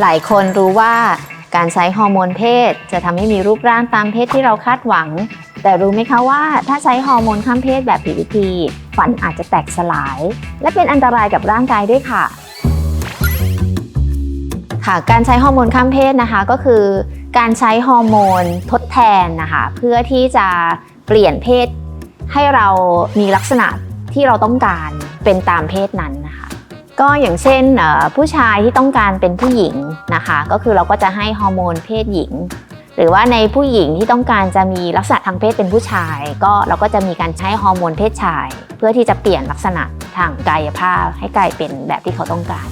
หลายคนรู้ว่าการใช้ฮอร์โมนเพศ จะทำให้มีรูปร่างตามเพศที่เราคาดหวัง แต่รู้ไหมคะว่าถ้าใช้ฮอร์โมนข้ามเพศแบบผิดวิธี ฝันอาจจะแตกสลาย และเป็นอันตรายกับร่างกายด้วยค่ะ ค่ะ การใช้ฮอร์โมนข้ามเพศนะคะก็คือ การใช้ฮอร์โมนทดแทนนะคะเพื่อที่จะเปลี่ยนเพศให้เรามีลักษณะที่เราต้องการเป็นตามเพศนั้น ก็อย่างเช่นผู้ชายที่ต้องการเป็นผู้หญิงนะคะ ก็คือเราก็จะให้ฮอร์โมนเพศหญิง หรือว่าในผู้หญิงที่ต้องการจะมีลักษณะทางเพศเป็นผู้ชาย ก็เราก็จะมีการใช้ฮอร์โมนเพศชาย เพื่อที่จะเปลี่ยนลักษณะทางกายภาพ ให้กลายเป็นแบบที่เขาต้องการ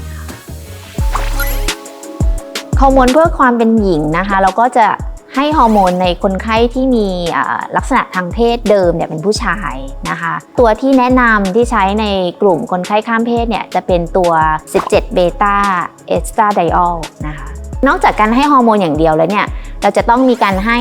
ฮอร์โมนเพื่อความเป็นหญิงนะคะ เราก็จะ ให้ฮอร์โมนในคนไข้ที่มีลักษณะทางเพศเดิมเนี่ยเป็นผู้ชายนะคะ ตัวที่แนะนำที่ใช้ในกลุ่มคนไข้ข้ามเพศเนี่ยจะเป็นตัว 17เบต้าเอสตราไดออลนะคะนอกจากการให้ฮอร์โมนอย่างเดียวแล้วเนี่ยเราจะต้องมีการให้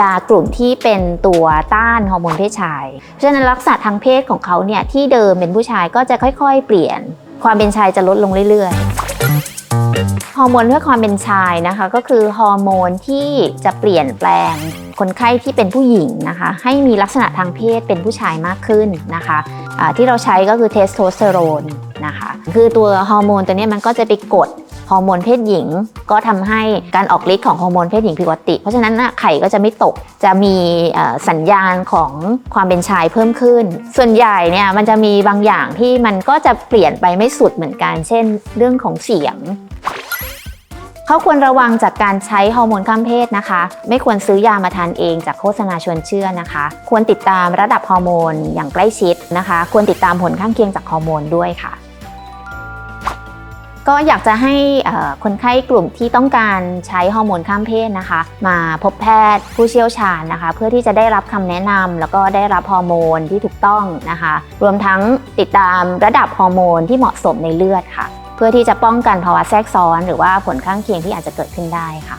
ยากลุ่มที่เป็นตัวต้านฮอร์โมนเพศชาย เพราะฉะนั้นลักษณะทางเพศของเขาเนี่ยที่เดิมเป็นผู้ชายก็จะค่อย ๆ เปลี่ยน ความเป็นชายจะลดลงเรื่อยๆ ฮอร์โมนเพื่อความเป็นชายนะคะ ก็คือฮอร์โมนที่จะเปลี่ยนแปลงคนไข้ที่เป็นผู้หญิงนะคะ ให้มีลักษณะทางเพศเป็นผู้ชายมากขึ้นนะคะที่เราใช้ก็คือเทสโทสเตอโรนนะคะคือตัวฮอร์โมนตัวนี้มันก็จะไปกดฮอร์โมนเพศหญิง ก็ทำให้การออกฤทธิ์ของฮอร์โมนเพศหญิงผิดปกติ เพราะฉะนั้นน่ะไข่ก็จะไม่ตกจะมีสัญญาณของความเป็นชายเพิ่มขึ้น ส่วนใหญ่เนี่ยมันจะมีบางอย่างที่มันก็จะเปลี่ยนไปไม่สุดเหมือนกัน เช่น เรื่องของเสียง เขาควรระวังจากการใช้ฮอร์โมนข้ามเพศนะคะ ไม่ควรซื้อยามาทานเองจากโฆษณาชวนเชื่อนะคะ ควรติดตามระดับฮอร์โมนอย่างใกล้ชิดนะคะ ควรติดตามผลข้างเคียงจากฮอร์โมนด้วยค่ะก็อยากจะให้คนไข้กลุ่มที่ต้องการใช้ฮอร์โมนข้ามเพศนะคะ มาพบแพทย์ผู้เชี่ยวชาญนะคะ เพื่อที่จะได้รับคำแนะนำแล้วก็ได้รับฮอร์โมนที่ถูกต้องนะคะ รวมทั้งติดตามระดับฮอร์โมนที่เหมาะสมในเลือดค่ะ เพื่อที่จะป้องกันภาวะแทรกซ้อน หรือว่าผลข้างเคียงที่อาจจะเกิดขึ้นได้ค่ะ